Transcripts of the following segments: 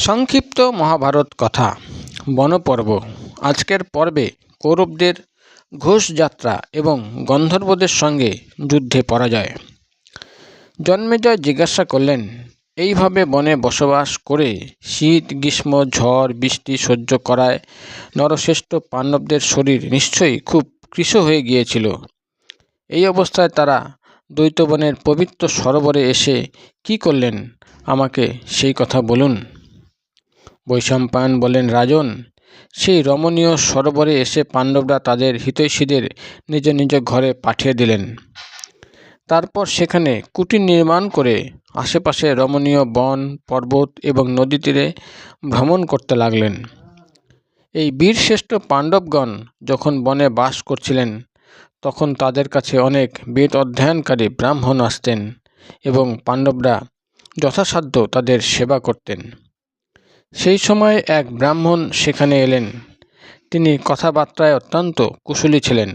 সংক্ষিপ্ত মহাভারত কথা, বনপর্ব, আজকের পর্বে কৌরবদের ঘোষযাত্রা এবং গন্ধর্বদের সঙ্গে যুদ্ধে পরাজয়। জন্মেজয় জিজ্ঞাসা করলেন, এইভাবে বনে বসবাস করে শীত, গ্রীষ্ম, ঝড়, বৃষ্টি সহ্য করায় নরশ্রেষ্ঠ পাণ্ডবদের শরীর নিশ্চয়ই খুব কৃশ হয়ে গিয়েছিল। এই অবস্থায় তারা দ্বৈতবনের পবিত্র সরোবরে এসে কি করলেন? আমাকে সেই কথা বলুন। বৈশম্পায়ন বলেন রাজন। সেই রমণীয় সরোবরে এসে পাণ্ডবরা তাদের হিতৈষীদের নিজ নিজ ঘরে পাঠিয়ে দিলেন। তারপর সেখানে কুটির নির্মাণ করে আশেপাশে রমণীয় বন, পর্বত এবং নদী তীরে ভ্রমণ করতে লাগলেন। এই বীরশ্রেষ্ঠ পাণ্ডবগণ যখন বনে বাস করছিলেন, তখন তাদের কাছে অনেক বেদ অধ্যয়নকারী ব্রাহ্মণ আসতেন এবং পাণ্ডবরা যথাসাধ্য তাদের সেবা করতেন। সেই সময় এক ব্রাহ্মণ সেখানে এলেন। তিনি কথাবার্তায় অত্যন্ত কুশলী ছিলেন।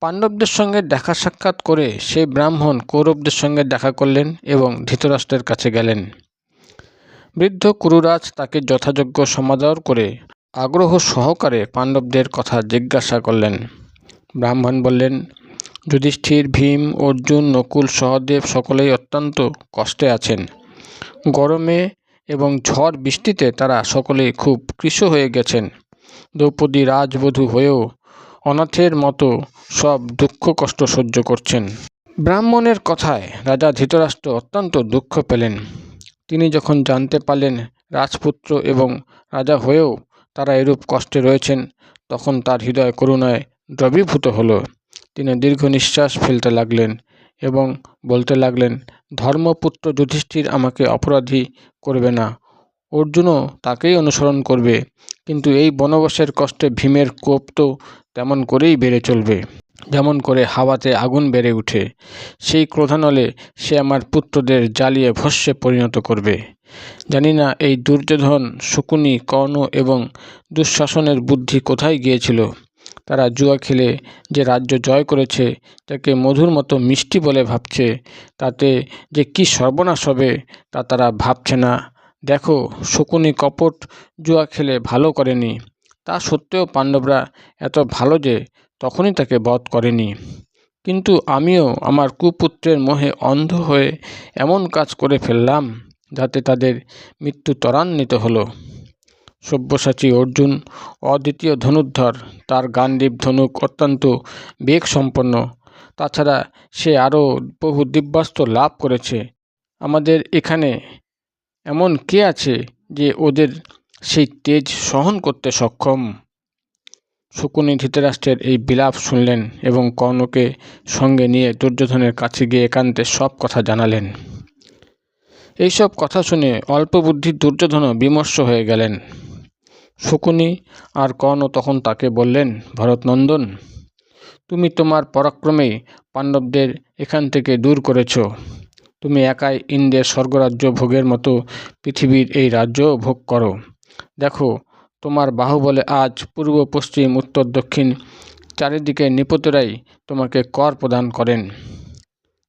পাণ্ডবদের সঙ্গে দেখা সাক্ষাৎ করে সেই ব্রাহ্মণ কৌরবদের সঙ্গে দেখা করলেন এবং ধৃতরাষ্ট্রের কাছে গেলেন। বৃদ্ধ কুরুরাজ তাকে যথাযোগ্য সমাদর করে আগ্রহ সহকারে পাণ্ডবদের কথা জিজ্ঞাসা করলেন। ব্রাহ্মণ বললেন, যুধিষ্ঠির, ভীম, অর্জুন, নকুল সহদেব সকলেই অত্যন্ত কষ্টে আছেন। গরমে এবং ঝড় বৃষ্টিতে তারা সকলেই খুব কৃশ হয়ে গেছেন। দ্রৌপদী রাজবধূ হয়েও অনাথের মতো সব দুঃখ কষ্ট সহ্য করছেন। ব্রাহ্মণের কথায় রাজা ধৃতরাষ্ট্র অত্যন্ত দুঃখ পেলেন। তিনি যখন জানতে পারলেন রাজপুত্র এবং রাজা হয়েও তারা এরূপ কষ্টে রয়েছেন, তখন তার হৃদয় করুণায় দ্রবীভূত হলো। তিনি দীর্ঘ নিঃশ্বাস ফেলতে লাগলেন এবং বলতে লাগলেন ধর্মপুত্র যুধিষ্ঠির আমাকে অপরাধী করবে না। অর্জুনও তাকেই অনুসরণ করবে, কিন্তু এই বনবাসের কষ্টে ভীমের কোপ তো তেমন করেই বেড়ে চলবে, যেমন করে হাওয়াতে আগুন বেড়ে উঠে। সেই ক্রোধানলে সে আমার পুত্রদের জ্বালিয়ে ভস্যে পরিণত করবে। জানি না এই দুর্যোধন, শকুনি, কর্ণ এবং দুঃশাসনের বুদ্ধি কোথায় গিয়েছিল। তারা জুয়া খেলে যে রাজ্য জয় করেছে, তাকে মধুর মতো মিষ্টি বলে ভাবছে, তাতে যে কি সর্বনাশ হবে তা তারা ভাবছে না। দেখো, শকুনি কপট জুয়া খেলে ভালো করেনি। তা সত্ত্বেও পাণ্ডবরা এত ভালো যে তখনই তাকে বধ করেনি। কিন্তু আমিও আমার কুপুত্রের মোহে অন্ধ হয়ে এমন কাজ করে ফেললাম, যাতে তাদের মৃত্যু ত্বরান্বিত হলো। সব্যসাচী অর্জুন, অদ্বিতীয় ধনুর্ধর, তার গান্ডীব ধনুক অত্যন্ত বেগ সম্পন্ন তাছাড়া সে আরও বহু দিব্যাস্ত্র লাভ করেছে। আমাদের এখানে এমন কে আছে যে ওদের সেই তেজ সহন করতে সক্ষম? শকুনি ধৃতরাষ্ট্রের এই বিলাপ শুনলেন এবং কর্ণকে সঙ্গে নিয়ে দুর্যোধনের কাছে গিয়ে একান্তে সব কথা জানালেন। এইসব কথা শুনে অল্প বুদ্ধির দুর্যোধনও বিমর্ষ হয়ে গেলেন। শকুনি আর কর্ণ তখন তাকে বললেন, ভরতনন্দন, তুমি তোমার পরাক্রমে পাণ্ডবদের এখান থেকে দূর করেছ। তুমি একাই ইন্দ্রের স্বর্গরাজ্য ভোগের মতো পৃথিবীর এই রাজ্য ভোগ করো। দেখো, তোমার বাহুবলে আজ পূর্ব, পশ্চিম, উত্তর, দক্ষিণ চারিদিকে নিপতেরাই তোমাকে কর প্রদান করেন।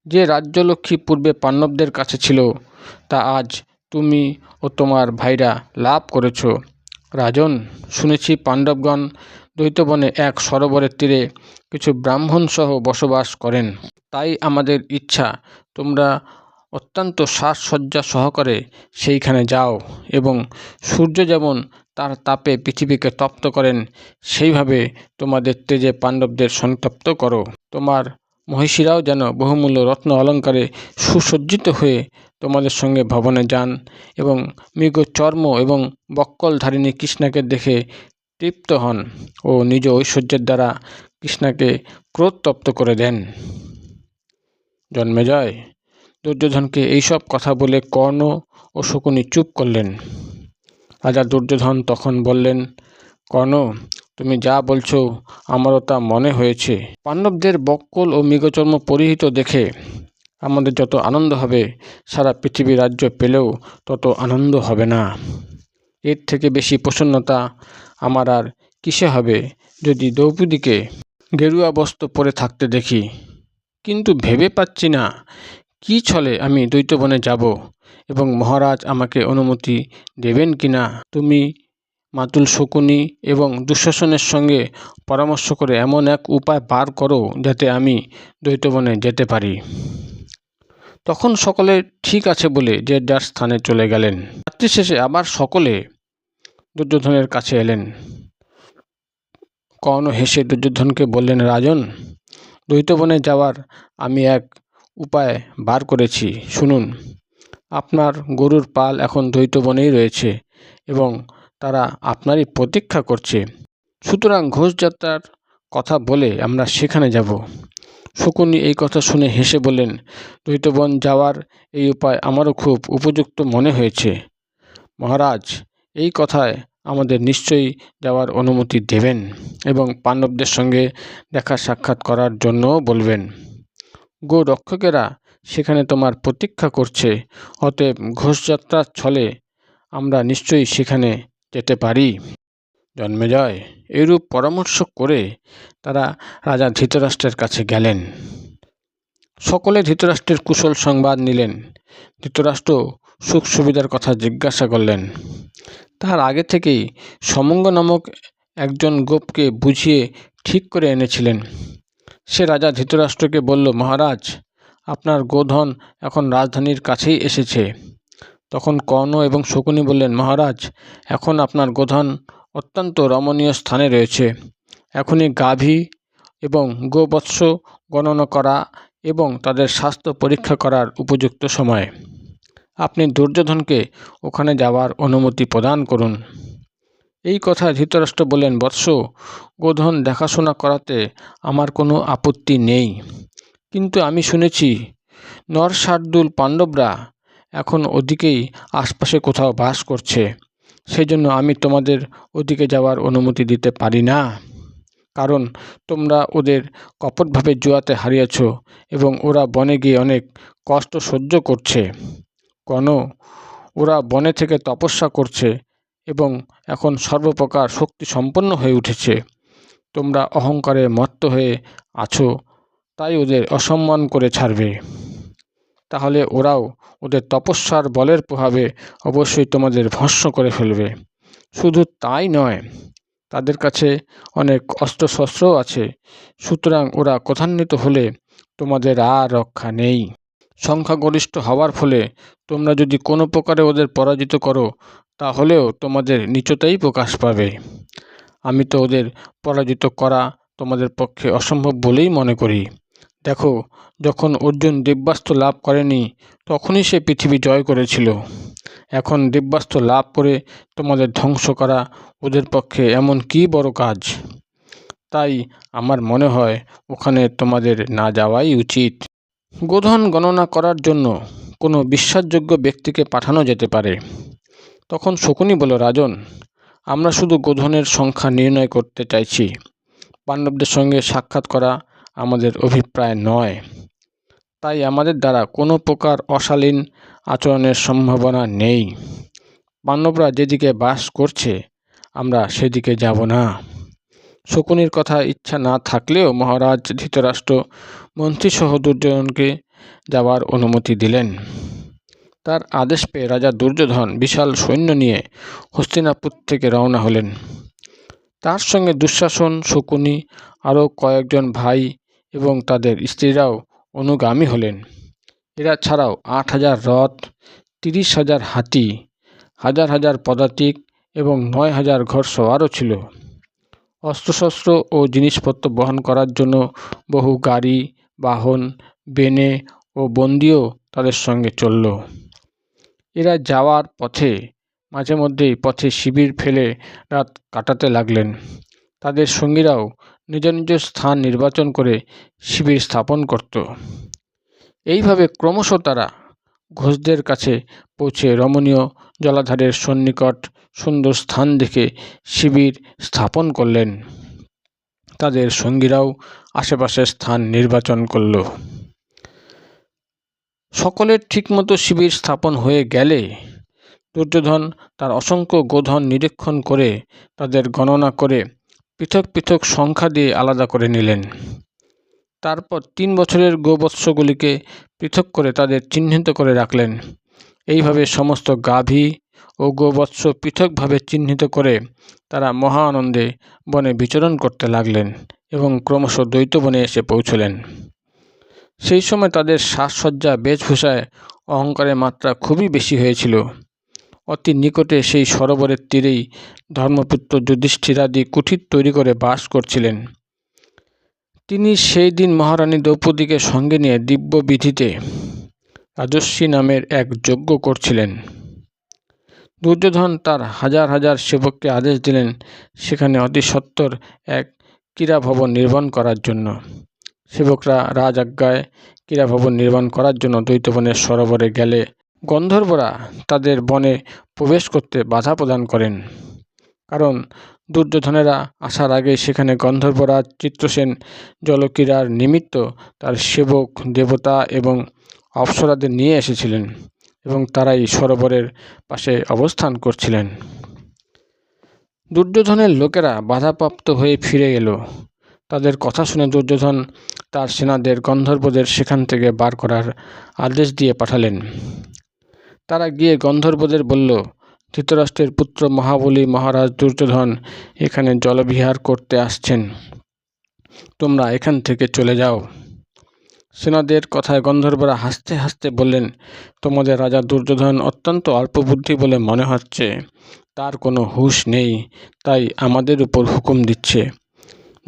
যে রাজ্যলক্ষ্মী পূর্বে পাণ্ডবদের কাছে ছিল, তা আজ তুমি ও তোমার ভাইরা লাভ করেছ। রাজন, শুনেছি পাণ্ডবগণ দ্বৈতবনে এক সরোবরের তীরে কিছু ব্রাহ্মণ সহ বসবাস করেন। তাই আমাদের ইচ্ছা, তোমরা অত্যন্ত সাজসজ্জা সহকারে সেইখানে যাও এবং সূর্য যেমন তার তাপে পৃথিবীকে তপ্ত করেন, সেইভাবে তোমাদের তেজে পাণ্ডবদের সন্তপ্ত করো। তোমার মহিষীরাও যেন বহুমূল্য রত্ন অলঙ্কারে সুসজ্জিত হয়ে তোমাদের সঙ্গে ভবনে যান এবং মৃগ চর্ম এবং বক্কলধারিণী কৃষ্ণাকে দেখে তৃপ্ত হন ও নিজ ঐশ্বর্যের দ্বারা কৃষ্ণাকে ক্রোধতপ্ত করে দেন। জন্মেজয় দুর্যোধনকে এইসব কথা বলে কর্ণ ও শকুনি চুপ করলেন। রাজা দুর্যোধন তখন বললেন, কর্ণ, তুমি যা বলছো আমারও তা মনে হয়েছে। পাণ্ডবদের বক্কল ও মৃগচর্ম পরিহিত দেখে আমাদের যত আনন্দ হবে, সারা পৃথিবী রাজ্য পেলেও তত আনন্দ হবে না। এর থেকে বেশি প্রসন্নতা আমার আর কিসে হবে যদি দ্রৌপদীকে গেরুয়া বস্ত্র পরে থাকতে দেখি? কিন্তু ভেবে পাচ্ছি না, কী ছলে আমি দ্বৈতবনে যাব এবং মহারাজ আমাকে অনুমতি দেবেন কি না? তুমি মাতুল শকুনি এবং দুঃশাসনের সঙ্গে পরামর্শ করে এমন এক উপায় বার করো যাতে আমি দ্বৈতবনে যেতে পারি। তখন সকলে ঠিক আছে বলে যে যার স্থানে চলে গেলেন। রাত্রি শেষে আবার সকলে দুর্যোধনের কাছে এলেন। কর্ণ হেসে দুর্যোধনকে বললেন, রাজন দ্বৈতবনে যাওয়ার আমি এক উপায় বার করেছি। শুনুন, আপনার গরুর পাল এখন দ্বৈতবনেই রয়েছে এবং তারা আপনারই প্রতীক্ষা করছে। সুতরাং ঘোষযাত্রার কথা বলে আমরা সেখানে যাব। শকুনি এই কথা শুনে হেসে বললেন দ্বৈতবন যাওয়ার এই উপায় আমারও খুব উপযুক্ত মনে হয়েছে। মহারাজ, এই কথায় আমাদের নিশ্চয়ই যাওয়ার অনুমতি দেবেন এবং পাণ্ডবদের সঙ্গে দেখা সাক্ষাৎ করার জন্যও বলবেন। গো রক্ষকেরা সেখানে তোমার প্রতীক্ষা করছে, অতএব ঘোষযাত্রার ছলে আমরা নিশ্চয়ই সেখানে যেতে পারি। জন্মেজয় এরূপ পরামর্শ করে তারা রাজা ধৃতরাষ্ট্রের কাছে গেলেন। সকলে ধৃতরাষ্ট্রের কুশল সংবাদ নিলেন। ধৃতরাষ্ট্র সুখ সুবিধার কথা জিজ্ঞাসা করলেন। তার আগে থেকেই সমঙ্গ নামক একজন গোপকে বুঝিয়ে ঠিক করে এনেছিলেন। সে রাজা ধৃতরাষ্ট্রকে বলল, মহারাজ, আপনার গোধন এখন রাজধানীর কাছেই এসেছে। তখন কর্ণ এবং শকুনি বললেন, মহারাজ, এখন আপনার গোধন অত্যন্ত রমণীয় স্থানে রয়েছে। এখনই গাভী এবং গোবৎস গণনা করা এবং তাদের স্বাস্থ্য পরীক্ষা করার উপযুক্ত সময়। আপনি দুর্যোধনকে ওখানে যাওয়ার অনুমতি প্রদান করুন। এই কথা ধৃতরাষ্ট্র বলেন বৎস, গোধন দেখাশোনা করাতে আমার কোনো আপত্তি নেই। কিন্তু আমি শুনেছি, নরসার্দুল পাণ্ডবরা এখন ওদিকেই আশপাশে কোথাও বাস করছে। সেই জন্য আমি তোমাদের ওদিকে যাওয়ার অনুমতি দিতে পারি না। কারণ তোমরা ওদের কপটভাবে জুয়াতে হারিয়েছ এবং ওরা বনে গিয়ে অনেক কষ্ট সহ্য করছে। কন ওরা বনে থেকে তপস্যা করছে এবং এখন সর্বপ্রকার শক্তি সম্পন্ন হয়ে উঠেছে। তোমরা অহংকারে মত্ত হয়ে আছো, তাই ওদের অসম্মান করে ছাড়বে। তাহলে ওরাও ওদের তপস্যার বলের প্রভাবে অবশ্যই তোমাদের ভস্ম করে ফেলবে। শুধু তাই নয়, তাদের কাছে অনেক অস্ত্রশস্ত্রও আছে। সুতরাং ওরা কথান্বিত হলে তোমাদের আর রক্ষা নেই। সংখ্যাগরিষ্ঠ হওয়ার ফলে তোমরা যদি কোনো প্রকারে ওদের পরাজিত করো, তাহলেও তোমাদের নিচতাই প্রকাশ পাবে। আমি তো ওদের পরাজিত করা তোমাদের পক্ষে অসম্ভব বলেই মনে করি। দেখো, যখন অর্জুন দিব্যাস্ত্র লাভ করেনি, তখনই সে পৃথিবী জয় করেছিল। এখন দিব্যাস্ত্র লাভ করে তোমাদের ধ্বংস করা ওদের পক্ষে এমন কি বড় কাজ? তাই আমার মনে হয় ওখানে তোমাদের না যাওয়াই উচিত। গোধন গণনা করার জন্য কোনো বিশ্বাসযোগ্য ব্যক্তিকে পাঠানো যেতে পারে। তখন শকুনি বলল, রাজন, আমরা শুধু গোধনের সংখ্যা নির্ণয় করতে চাইছি। পাণ্ডবদের সঙ্গে সাক্ষাৎ করা আমাদের অভিপ্রায় নয়। তাই আমাদের দ্বারা কোনো প্রকার অশালীন আচরণের সম্ভাবনা নেই। পাণ্ডবরা যেদিকে বাস করছে, আমরা সেদিকে যাব না। শকুনির কথা ইচ্ছা না থাকলেও মহারাজ ধৃতরাষ্ট্র মন্ত্রীসহ দুর্যোধনকে যাওয়ার অনুমতি দিলেন। তার আদেশ পেয়ে রাজা দুর্যোধন বিশাল সৈন্য নিয়ে হস্তিনাপুর থেকে রওনা হলেন। তার সঙ্গে দুঃশাসন, শকুনি, আরও কয়েকজন ভাই এবং তাদের স্ত্রীরাও অনুগামী হলেন। এরা ছাড়াও আট হাজার রথ, তিরিশ হাজার হাতি, হাজার হাজার পদাতিক এবং নয় হাজার ঘোড়সওয়ারও ছিল। অস্ত্রশস্ত্র ও জিনিসপত্র বহন করার জন্য বহু গাড়ি, বাহন, বেনে ও বন্দিও তাদের সঙ্গে চলল। এরা যাওয়ার পথে, মাঝে মধ্যেই পথে শিবির ফেলে রাত কাটাতে লাগলেন। তাদের সঙ্গীরাও নিজ নিজ স্থান নির্বাচন করে শিবির স্থাপন করত। এইভাবে ক্রমশ তারা ঘোষদের কাছে পৌঁছে রমণীয় জলাধারের সন্নিকট সুন্দর স্থান দেখে শিবির স্থাপন করলেন। তাদের সঙ্গীরাও আশেপাশের স্থান নির্বাচন করল। সকলের ঠিকমতো শিবির স্থাপন হয়ে গেলে দুর্যোধন তার অসংখ্য গোধন নিরীক্ষণ করে তাদের গণনা করে পৃথক পৃথক সংখ্যা দিয়ে আলাদা করে নিলেন। তারপর তিন বছরের গোবৎসগুলিকে পৃথক করে তাদের চিহ্নিত করে রাখলেন। এইভাবে সমস্ত গাভী ও গোবৎস পৃথকভাবে চিহ্নিত করে তারা মহা আনন্দে বনে বিচরণ করতে লাগলেন এবং ক্রমশ দ্বৈত বনে এসে পৌঁছলেন। সেই সময় তাদের সাজসজ্জা, বেশভূষায় অহংকারের মাত্রা খুবই বেশি হয়েছিল। অতি নিকটে সেই সরোবরের তীরেই ধর্মপুত্র যুধিষ্ঠিরাদি কুঠির তৈরি করে বাস করছিলেন। তিনি সেই দিন মহারানী দ্রৌপদীকে সঙ্গে নিয়ে দিব্য বিধিতে রাজস্বী নামের এক যজ্ঞ করছিলেন। দুর্যোধন তার হাজার হাজার সেবককে আদেশ দিলেন সেখানে অতি সত্বর এক ক্রীড়াভবন নির্মাণ করার জন্য। সেবকরা রাজ আজ্ঞায় ক্রীড়াভবন নির্মাণ করার জন্য দ্বৈতবনের সরোবরে গেলে গন্ধর্বরা তাদের বনে প্রবেশ করতে বাধা প্রদান করেন। কারণ দুর্যোধনেরা আসার আগে সেখানে গন্ধর্বরাজ চিত্রসেন জলক্রীড়ার নিমিত্ত তার সেবক, দেবতা এবং অপ্সরাদের নিয়ে এসেছিলেন এবং তারাই সরোবরের পাশে অবস্থান করছিলেন। দুর্যোধনের লোকেরা বাধাপ্রাপ্ত হয়ে ফিরে এলো। তাদের কথা শুনে দুর্যোধন তার সেনাদের গন্ধর্বদের সেখান থেকে বার করার আদেশ দিয়ে পাঠালেন। তারা গিয়ে গন্ধর্বদের বলল, ধৃতরাষ্ট্রের পুত্র মহাবলী মহারাজ দুর্যোধন এখানে জলবিহার করতে আসছেন। তোমরা এখান থেকে চলে যাও। সেনাদের কথায় গন্ধর্বরা হাসতে হাসতে বললেন, তোমাদের রাজা দুর্যোধন অত্যন্ত অল্প বুদ্ধি বলে মনে হচ্ছে। তার কোনো হুঁশ নেই, তাই আমাদের উপর হুকুম দিচ্ছে,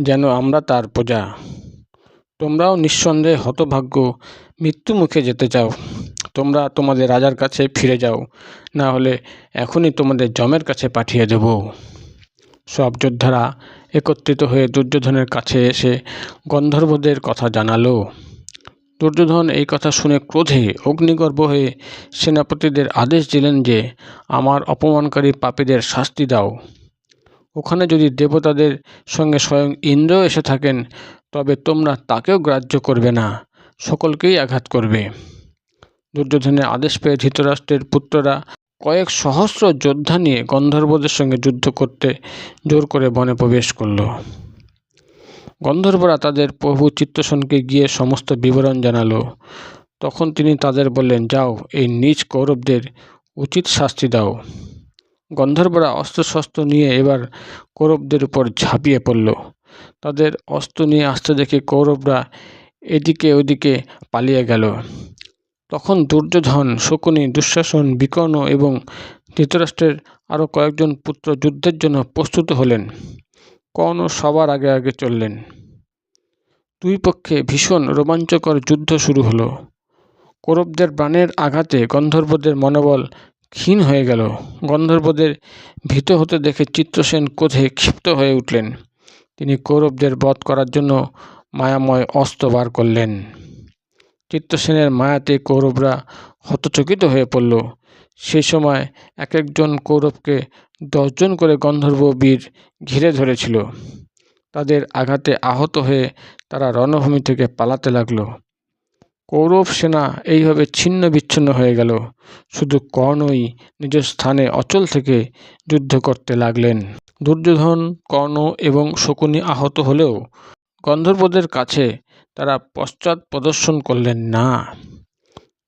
যেন আমরা তার প্রজা। তোমরাও নিঃসন্দেহে হতভাগ্য, মৃত্যুমুখে যেতে চাও। তোমরা তোমাদের রাজার কাছে ফিরে যাও। না হলে এখনই তোমাদের জমের কাছে পাঠিয়ে দেব। সব যোদ্ধারা একত্রিত হয়ে দুর্যোধনের কাছে এসে গন্ধর্বদের কথা জানালো। দুর্যোধন এই কথা শুনে ক্রোধে অগ্নিগর্ভ হয়ে সেনাপতিদের আদেশ দিলেন যে, আমার অপমানকারী পাপীদের শাস্তি দাও। ওখানে যদি দেবতাদের সঙ্গে স্বয়ং ইন্দ্র এসে থাকেন, তবে তোমরা তাকেও গ্রাহ্য করবে না। সকলকেই আঘাত করবে। দুর্যোধনের আদেশ পেয়ে ধৃতরাষ্ট্রের পুত্ররা কয়েক সহস্র যোদ্ধা নিয়ে গন্ধর্বদের সঙ্গে যুদ্ধ করতে জোর করে বনে প্রবেশ করল। গন্ধর্বরা তাদের প্রভু চিত্তসনকে গিয়ে সমস্ত বিবরণ জানালো। তখন তিনি তাদের বললেন, যাও, এই নিজ কৌরবদের উচিত শাস্তি দাও। গন্ধর্বরা অস্ত্রশস্ত্র নিয়ে এবার কৌরবদের উপর ঝাঁপিয়ে পড়ল। তাদের অস্ত্র নিয়ে আসতে দেখে কৌরবরা এদিকে ওদিকে পালিয়ে গেল। তখন দুর্যোধন, শকুনি, দুঃশাসন, বিকর্ণ এবং ধৃতরাষ্ট্রের আরও কয়েকজন পুত্র যুদ্ধের জন্য প্রস্তুত হলেন। কর্ণ সবার আগে আগে চললেন। দুই পক্ষে ভীষণ রোমাঞ্চকর যুদ্ধ শুরু হলো। কৌরবদের প্রাণের আঘাতে গন্ধর্বদের মনোবল ক্ষীণ হয়ে গেল। গন্ধর্বদের ভীত হতে দেখে চিত্রসেন ক্রোধে ক্ষিপ্ত হয়ে উঠলেন। তিনি কৌরবদের বধ করার জন্য মায়াময় অস্ত্র বার করলেন। চিত্রসেনের মায়াতে কৌরবরা হতচকিত হয়ে পড়ল। সেই সময় এক একজন কৌরবকে দশজন করে গন্ধর্ব বীর ঘিরে ধরেছিল। তাদের আঘাতে আহত হয়ে তারা রণভূমি থেকে পালাতে লাগল। কৌরব সেনা এইভাবে ছিন্ন বিচ্ছিন্ন হয়ে গেল। শুধু কর্ণই নিজ স্থানে অচল থেকে যুদ্ধ করতে লাগলেন। দুর্যোধন, কর্ণ এবং শকুনি আহত হলেও গন্ধর্বদের কাছে তারা পশ্চাৎ প্রদর্শন করলেন, না।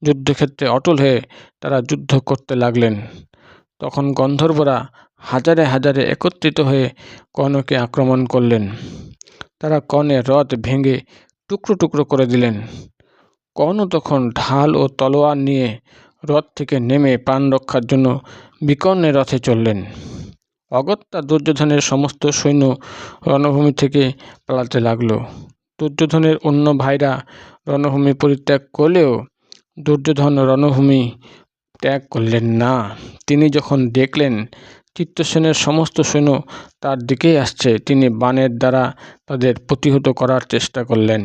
যুদ্ধক্ষেত্রে অটল হয়ে তারা যুদ্ধ করতে লাগলেন। তখন গন্ধর্বরা হাজারে হাজারে একত্রিত হয়ে কর্ণকে আক্রমণ করলেন। তারা কর্ণের রথ ভেঙে টুকরো টুকরো করে দিলেন। কর্ণ তখন ঢাল ও তলোয়ার নিয়ে রথ থেকে নেমে প্রাণ রক্ষার জন্য বিকর্ণের রথে চললেন। অগত্যা দুর্যোধনের সমস্ত সৈন্য রণভূমি থেকে পালাতে লাগল। দুর্যোধনের অন্য ভাইরা রণভূমি পরিত্যাগ করলেও দুর্যোধন রণভূমি ত্যাগ করলেন না। তিনি যখন দেখলেন চিত্তসেনের সমস্ত সৈন্য তার দিকেই আসছে, তিনি বাণের দ্বারা তাদের প্রতিহত করার চেষ্টা করলেন।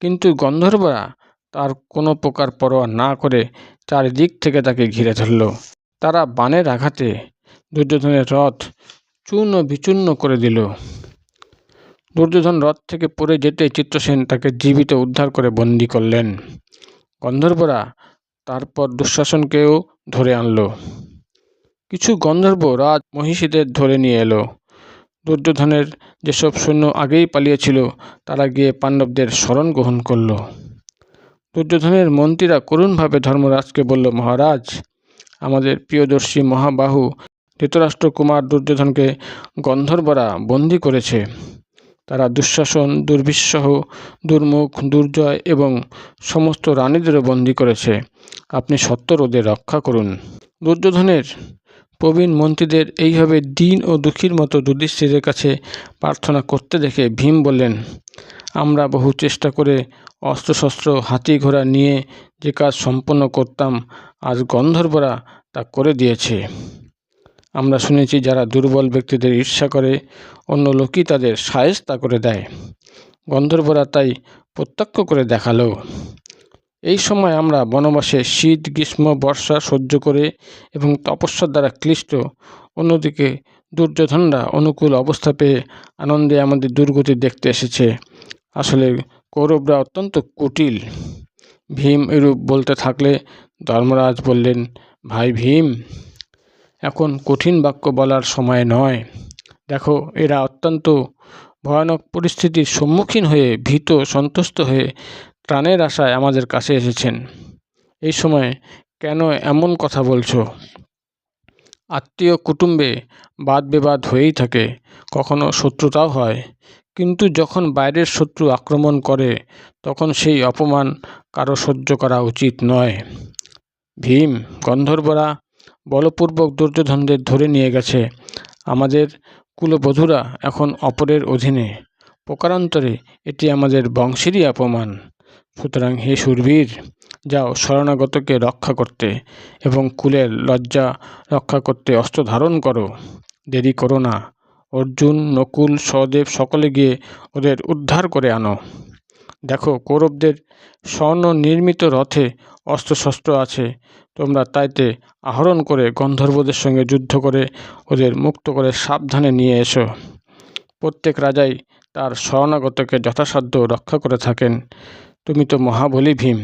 কিন্তু গন্ধর্বরা তার কোনো প্রকার পরোয়া না করে চারিদিক থেকে তাকে ঘিরে ধরল। তারা বাণের আঘাতে দুর্যোধনের রথ চূর্ণ বিচূর্ণ করে দিল। দুর্যোধন রথ থেকে পড়ে যেতে চিত্রসেন তাকে জীবিত উদ্ধার করে বন্দি করলেন। গন্ধর্বরা তারপর দুঃশাসনকেও ধরে আনলো। কিছু গন্ধর্ব রাজ মহিষীদের ধরে নিয়ে এলো। দুর্যোধনের যেসব সৈন্য আগেই পালিয়েছিল, তারা গিয়ে পাণ্ডবদের স্মরণ গ্রহণ করল। দুর্যোধনের মন্ত্রীরা করুণভাবে ধর্মরাজকে বলল, মহারাজ, আমাদের প্রিয়দর্শী মহাবাহু ধৃতরাষ্ট্র কুমার দুর্যোধনকে গন্ধর্বরা বন্দি করেছে। তারা দুঃশাসন দুর্বিশ্বহ দুর্মুখ, দুর্জয় এবং সমস্ত রানীদেরও বন্দী করেছে। আপনি সত্তর ওদের রক্ষা করুন। দুর্যোধনের প্রবীণ মন্ত্রীদের এইভাবে দিন ও দুঃখীর মতো যুধিষ্ঠিরের কাছে প্রার্থনা করতে দেখে ভীম বললেন, আমরা বহু চেষ্টা করে অস্ত্রশস্ত্র হাতি ঘোড়া নিয়ে যে কাজ সম্পন্ন করতাম, আজ গন্ধর্বরা তা করে দিয়েছে। আমরা শুনেছি যারা দুর্বল ব্যক্তিদের ঈর্ষা করে, অন্য লোকই তাদের সায়স্তা করে দেয়। গন্ধর্বরা তাই প্রত্যক্ষ করে দেখাল। এই সময় আমরা বনবাসে শীত, গ্রীষ্ম, বর্ষা সহ্য করে এবং তপস্যার দ্বারা ক্লিষ্ট, অন্যদিকে দুর্যোধনরা অনুকূল অবস্থা পেয়ে আনন্দে আমাদের দুর্গতি দেখতে এসেছে। আসলে কৌরবরা অত্যন্ত কুটিল। ভীম এরূপ বলতে থাকলে ধর্মরাজ বললেন, ভাই ভীম এখন কঠিন বাক্য বলার সময় নয়। দেখো, এরা অত্যন্ত ভয়ানক পরিস্থিতির সম্মুখীন হয়ে ভীত, সন্তুষ্ট হয়ে ত্রাণের আশায় আমাদের কাছে এসেছেন। এই সময় কেন এমন কথা বলছো? আত্মীয় কুটুম্বে বাদ বিবাদ হয়েই থাকে, কখনো শত্রুতাও হয়। কিন্তু যখন বাইরের শত্রু আক্রমণ করে, তখন সেই অপমান কারও সহ্য করা উচিত নয়। ভীম, গন্ধর্বরা বলপূর্বক দুর্যোধনদের ধরে নিয়ে গেছে। আমাদের কুলবধূরা এখন অপরের অধীনে। প্রকারান্তরে এটি আমাদের বংশেরই অপমান। সুতরাং হে সুরবীর, যাও শরণাগতকে রক্ষা করতে এবং কুলের লজ্জা রক্ষা করতে অস্ত্র ধারণ করো। দেরি করো না। অর্জুন, নকুল, সহদেব সকলে গিয়ে ওদের উদ্ধার করে আনো। দেখো, কৌরবদের স্বর্ণ নির্মিত রথে অস্ত্রশস্ত্র আছে। তোমরা তাইতে আহরণ করে গন্ধর্বদের সঙ্গে যুদ্ধ করে ওদের মুক্ত করে সাবধানে নিয়ে এসো। প্রত্যেক রাজাই তার শরণাগতকে যথাসাধ্য রক্ষা করে থাকেন। তুমি তো মহাবলী ভীম,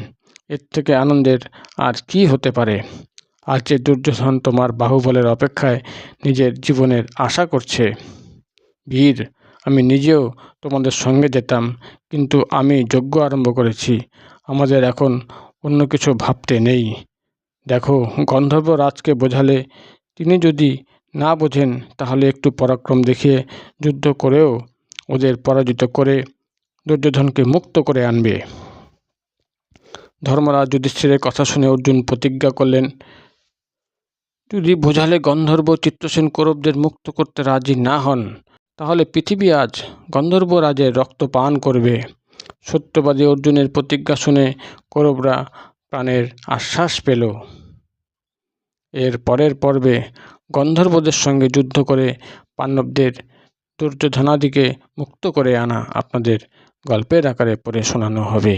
এর থেকে আনন্দের আর কি হতে পারে? আর যে দুর্যোধন তোমার বাহুবলের অপেক্ষায় নিজের জীবনের আশা করছে। বীর, আমি নিজেও তোমাদের সঙ্গে যেতাম, কিন্তু আমি যজ্ঞ আরম্ভ করেছি। আমাদের এখন অন্য কিছু ভাবতে নেই। দেখো, গন্ধর্ব রাজকে বোঝালে তিনি যদি না বোঝেন, তাহলে একটু পরাক্রম দেখিয়ে যুদ্ধ করেও ওদের পরাজিত করে দুর্যোধনকে মুক্ত করে আনবে। ধর্মরাজ যুধিষ্ঠিরের কথা শুনে অর্জুন প্রতিজ্ঞা করলেন, যদি বোঝালে গন্ধর্ব চিত্রসেন কৌরবদের মুক্ত করতে রাজি না হন, তাহলে পৃথিবী আজ গন্ধর্ব রাজের রক্ত পান করবে। সত্যবাদী অর্জুনের প্রতিজ্ঞা শুনে কৌরবরা প্রাণের আশ্বাস পেল। এর পরের পর্বে গন্ধর্বদের সঙ্গে যুদ্ধ করে পাণ্ডবদের দুর্যোধনাদিকে মুক্ত করে আনা আপনাদের গল্পের আকারে পড়ে শোনানো হবে।